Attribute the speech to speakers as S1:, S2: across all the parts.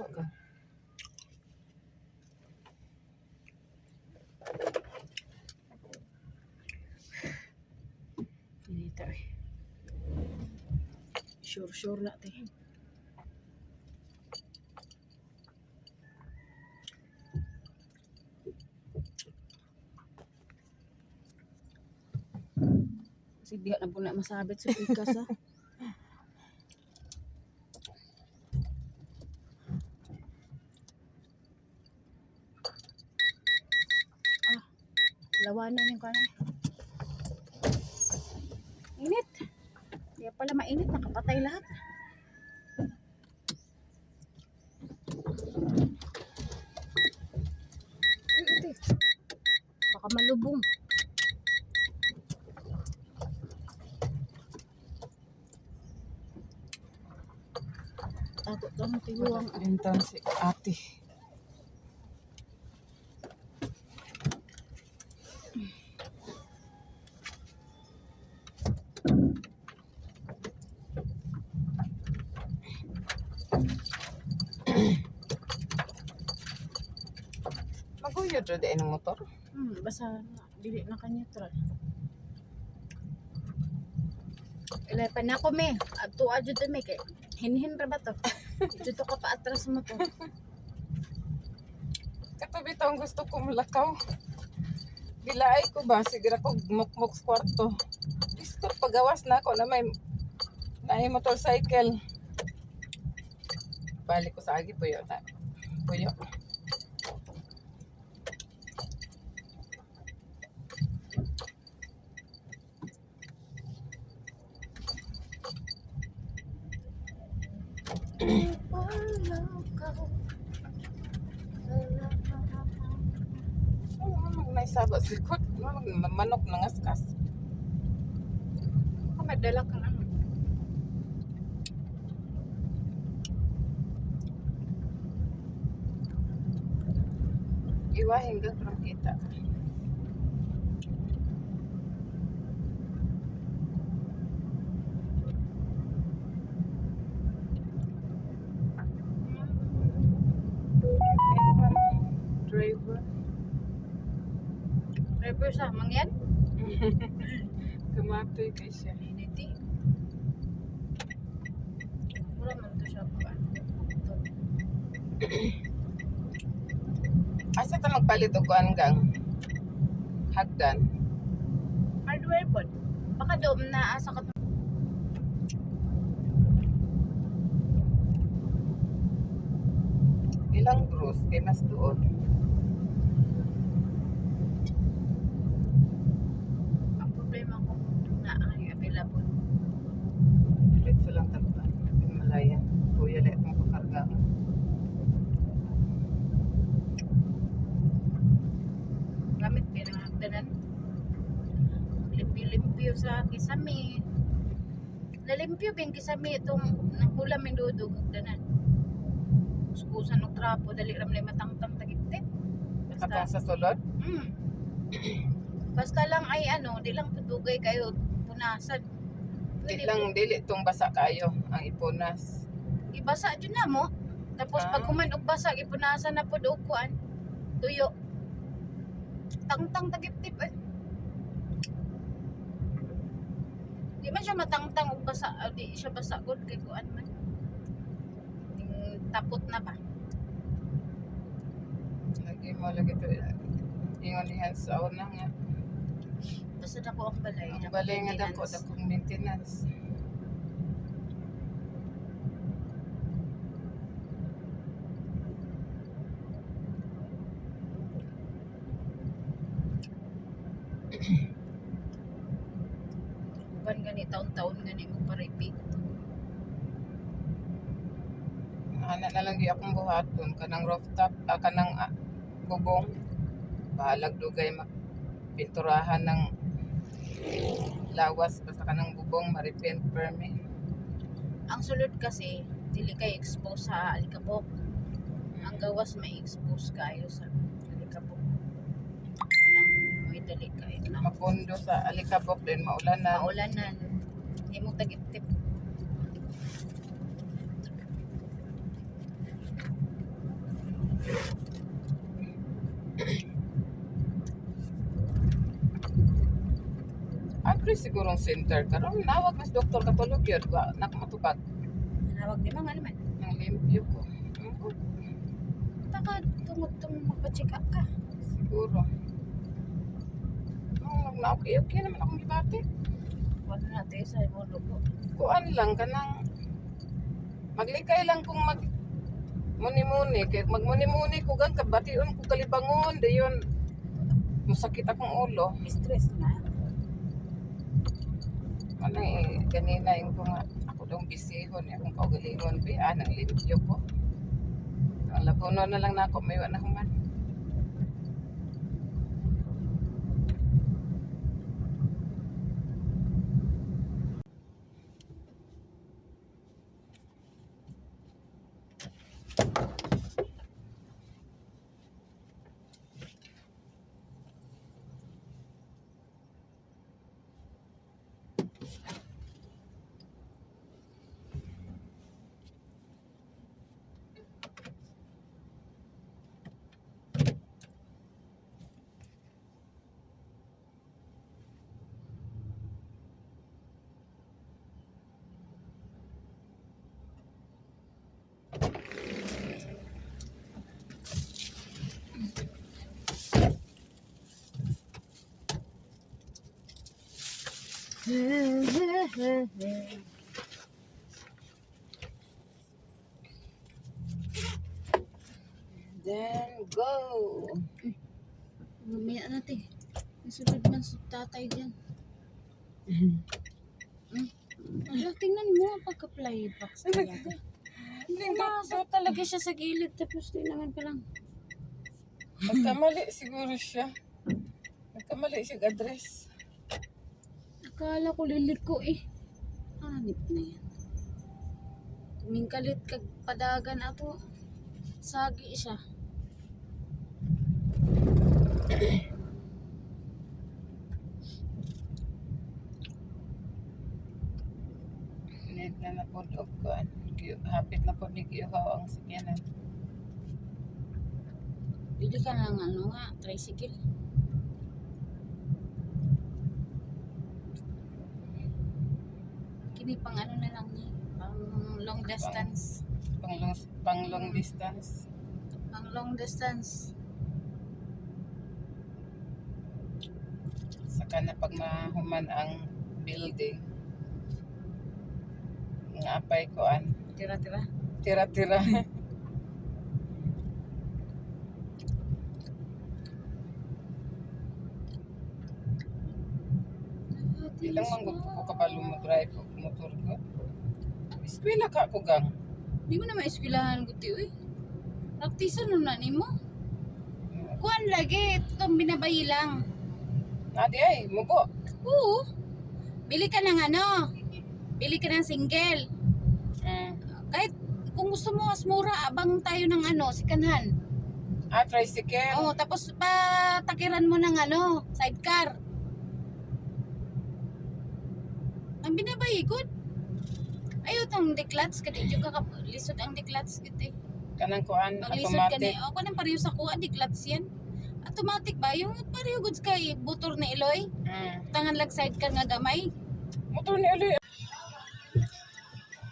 S1: Ito ka.
S2: Pinita eh. Sure, sure na te. Kasi di na po na masabit sa pikas ha. ah, lawanan yung kanan. Init. Kaya pala mainit, nakapatay lahat. Ate. Baka malubong. Takot lang tiguang.
S1: Lintan si ate. Rin din ang motor.
S2: Hmm, basta na, dili na kanya tral. Ilay pa na ako me. Ato adyo to me kay hinhin ra ba to? Dito ka pa atras mo to.
S1: Katabi to ang gusto ko mulakaw. Bilaay ko ba? Sige ko mukmuk sa kwarto. Gusto pagawas na ako na may na motorcycle. Balik ko sa agi puyo ta. Puyo. Oh, saba sa likod. Manok na ngaskas.
S2: Ako madala ano.
S1: Iwa hingga kurang kita. Driver
S2: sa mangyan.
S1: Kamatoy kay siya.
S2: Initi. Wala man to siya pa.
S1: Asa ta magpalit og kuan gang hagdan.
S2: Hardware po. Baka doon na asa ka
S1: Ilang bros kay mas doon.
S2: Limpyo-limpyo sa kisame. Nalimpyo bin kisame itong nangkulam yung dudog agdanan. Kuskusan og trapo dali ram lay matangtang.
S1: Katong
S2: Basta
S1: sa sulod.
S2: mm. Basta lang ay ano, di lang tudugay kayo punasan.
S1: Di lang dili tong basa kayo ang ipunas.
S2: ibasa dyan na mo. Tapos
S1: Ah.
S2: pag kuman og basa ipunasan na pud og kuan. Tuyo. Tangtang tagip-tip eh. Di man siya matangtang og basa, ah, di siya basa gud kay kuan man. Tapot na ba?
S1: Lagi mo lagi to. Ingon dihan sa una nga.
S2: Basta dako ang balay.
S1: Ang
S2: dako
S1: balay nga dako dakong maintenance.
S2: Kuan gani taon-taon gani mo pa repeat.
S1: Ana na lang di akong buhaton kanang rooftop ah, kanang ah, bubong. Bahalag dugay pinturahan ng lawas basta kanang bubong ma-repaint permi.
S2: Ang sulod kasi dili kay expose sa alikabok. Ang gawas may expose kayo sa alikabok. Wanang may dali kayo
S1: Mapundo sa alikabok din maulanan.
S2: maulanan. Hindi mo tagip-tip.
S1: Pwede sigurong center karon nawag mas doktor katulog yun ba nakamatubag
S2: Nanawag di mga naman.
S1: ng limpyo ko.
S2: Taka tungod tong magpa-check up ka.
S1: siguro. Oh, na okay, okay naman akong gibati.
S2: Wala natin sa mo lugo.
S1: Kuan lang kanang maglikay lang kung mag muni-muni kay magmuni-muni ko gan kabation ko kalibangon dayon masakit akong ulo.
S2: Stress na.
S1: Ano eh, kanina yung ko nga, ako daw bisihon, akong kaugalingon, be, ah, nang limpyo ko. Ang labuno na lang na ako, may wala human. Then, go!
S2: Mamaya natin. Nasunod man si tatay dyan. Hmm? Ala, tingnan mo sa kanya. Pumasok talaga siya sa gilid tapos tinangan pa lang.
S1: Nagkamali siguro siya. Nagkamali siya address.
S2: Akala ko liliko eh. Hanip na yan. Tumingkalit kag padagan ato. Sagi siya.
S1: Need na na po og kuan. Hapit na po ni Kiyohaw ang sakyanan.
S2: Bili ka lang ano nga, tricycle. Kini pang ano na lang ni, pang long distance.
S1: Pang long, pang long distance.
S2: Pang long distance.
S1: Saka na pag mahuman ang building. Nga apay kuan.
S2: Tira-tira.
S1: Tira-tira. Ilang man gud ko kabalo mo drive og motor ko. Eskwela ka ko gang.
S2: Di mo na maeskwilahan ko tiyo eh. Praktisan nun na ni mo. Kuan lagi, itong binabayi lang.
S1: Adi ay, mubo.
S2: Oo. Bili ka ng ano. Bili ka ng single.
S1: Mm.
S2: Kahit kung gusto mo mas mura, abang tayo ng ano, si Kanhan.
S1: Ah, tricycle.
S2: Oo, tapos patakiran mo ng ano, sidecar. Ang binabayi, good. Ayaw tang deklats, kadidyo ka kap- lisod ang deklats giti.
S1: Kanang kuan,
S2: ka
S1: automatic.
S2: na, ako nang pareho sa kuha, deklats yan. Automatic ba? Yung pareho goods kay butor na iloy,
S1: Mm.
S2: tangan lag sidecar nga gamay.
S1: Motor ni Uli.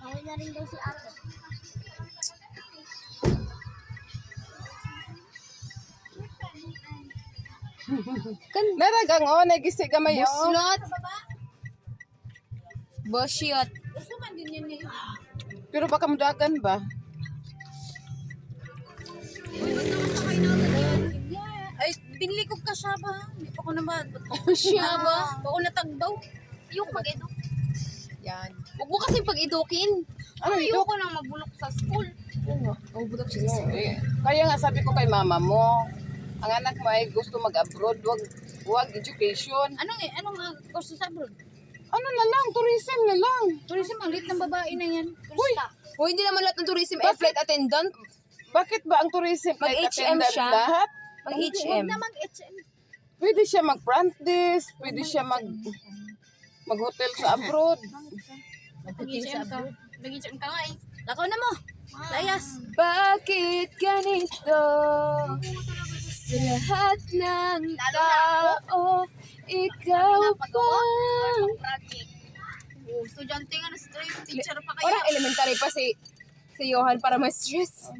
S2: Bawal na rin daw si ate.
S1: Naragang o, nagisi gamay o.
S2: Buslot. Bosyot. Gusto yan ngayon.
S1: Pero baka mudagan ba?
S2: Ay, binili ko kasaba. Hindi pa ko na ba? Kasaba? Ba ko natagbaw? Ayoko mag-edo.
S3: Yan. Huwag mo kasi pag-idukin.
S1: Ano?
S2: Ayoko nang magbulok sa school.
S3: Oh, budak siya.
S1: No, eh. Kaya nga sabi ko kay mama mo, ang anak mo ay gusto mag-abroad, wag, wag education.
S2: Anong, anong uh, course sa abroad?
S1: Ano na lang, tourism na lang.
S2: Tourism, ang lit ng babae na yan. Kursta.
S3: O, hindi naman lahat ng tourism ay flight attendant.
S1: Bakit ba ang tourism flight
S3: Mag-HM
S1: attendant
S3: siya.
S1: lahat?
S3: Pag
S2: Huwag
S3: HM.
S2: na mag-HM.
S1: Pwede siya mag-front desk, pwede siya mag mag-hotel sa abroad.
S2: Mag-HM ka. Mag-HM ka nga eh. Lakaw na mo. Layas.
S3: Bakit ganito? Sa lahat ng tao, Ikaw pa.
S2: Project. Oh, estudyante nga na stress. Teacher pa kaya.
S3: Parang elementary pa si si Johan para ma-stress.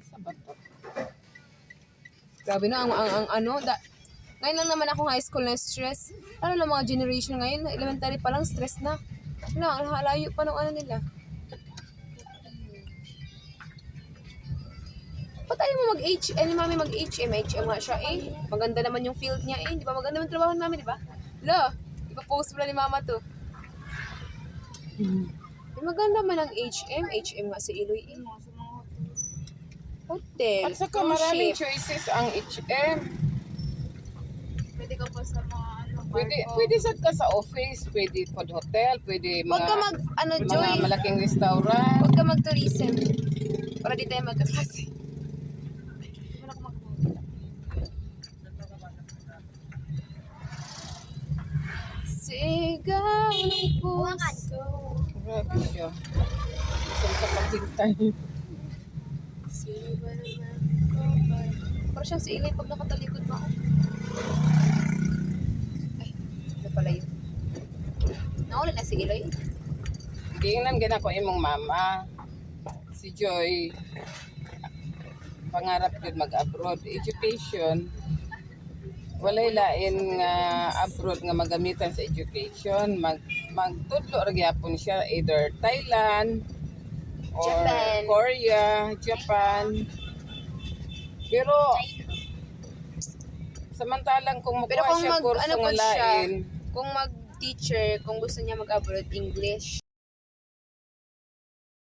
S3: Grabe na, ang, ang, ang ano, da, ngayon lang naman ako high school na stress. Ano lang mga generation ngayon, elementary pa lang stress na. Ano, ang halayo pa ng ano nila. Ba't tayo mo mag-H, eh, ni mami mag-HM, HM nga siya eh. Maganda naman yung field niya eh. Di ba maganda naman trabaho ni mami, di ba? Lo, ipapost mo lang ni mama to. Eh, maganda man ang HM, HM nga si Iloy eh. Hotel,
S1: At saka maraming
S3: ship.
S1: choices ang HM.
S2: Pwede ka pa sa mga ano.
S1: Pwede,
S2: barko.
S1: pwede sad ka sa office, pwede pod hotel, pwede
S3: Huwag
S1: mga,
S3: ka mag, ano,
S1: mga
S3: Joy.
S1: malaking restaurant.
S3: Huwag ka mag-tourism. Para di tayo magkakasi. Sigaw ng puso.
S1: Grabe siya. Saan ka paghintay?
S3: Sino ba naman ko ba? Parang siyang si Ilay pag nakatalikod mo ako. Ay, ano pala yun? Nauli na si Ilay.
S1: Tingnan gina ko imong mama. Si Joy. Pangarap yun mag-abroad. Education. Walay lain nga abroad nga magamitan sa education. Mag magtudlo ra gyapon siya either Thailand or
S3: Japan.
S1: Korea, Japan. Pero samantalang kung
S3: Pero
S1: makuha
S3: kung
S1: siya
S3: mag,
S1: kurso
S3: ano
S1: nga
S3: siya,
S1: lain,
S3: kung mag-teacher, kung gusto niya mag-abroad English,